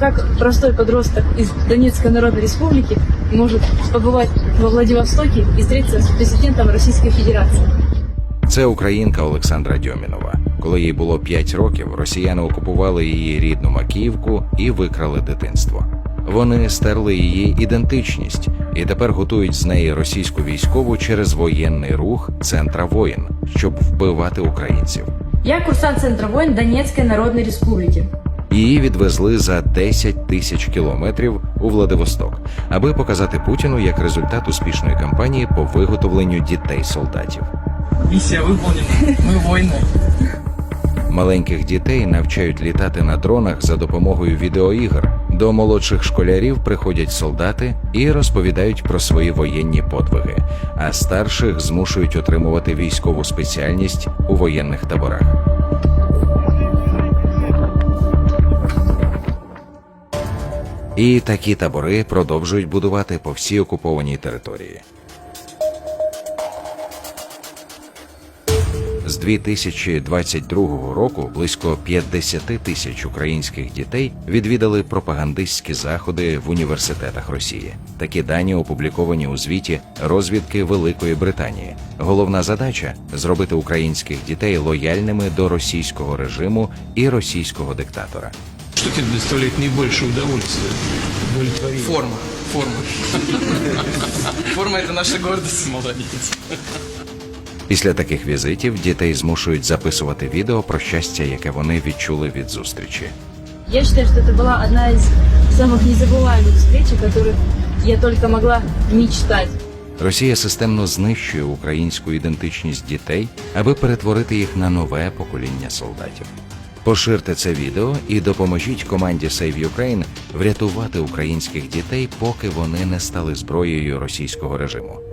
Как простой подросток из Донецкой Народной Республики может побывать во Владивостоке и встретиться с президентом Российской Федерации? Це українка Олександра Дьомінова. Коли їй було 5 років, росіяни окупували її рідну Макіївку і викрали дитинство. Вони стерли її ідентичність і тепер готують з неї російську військову через воєнний рух центра воїн, щоб вбивати українців. Я курсант Центра войн Донецкой Народной Республики. Її відвезли за 10 тисяч кілометрів у Владивосток, аби показати Путіну як результат успішної кампанії по виготовленню дітей солдатів. Миссия выполнена. Мы воины. Маленьких дітей навчають літати на дронах за допомогою відеоігр. До молодших школярів приходять солдати і розповідають про свої воєнні подвиги, а старших змушують отримувати військову спеціальність у воєнних таборах. І такі табори продовжують будувати по всій окупованій території. З 2022 року близько 50 тисяч українських дітей відвідали пропагандистські заходи в університетах Росії. Такі дані опубліковані у звіті розвідки Великої Британії. Головна задача зробити українських дітей лояльними до російського режиму і російського диктатора. Что тебе доставляет наибольшее удовольствие? Удовлетворение. Форма. Форма. Форма это наша гордость, молодец. Після таких візитів дітей змушують записувати відео про щастя, яке вони відчули від зустрічі. Я считаю, что это была одна из самых незабываемых встреч, о которых я только могла мечтать. Росія системно знищує українську ідентичність дітей, аби перетворити їх на нове покоління солдатів. Поширте це відео і допоможіть команді Save Ukraine врятувати українських дітей, поки вони не стали зброєю російського режиму.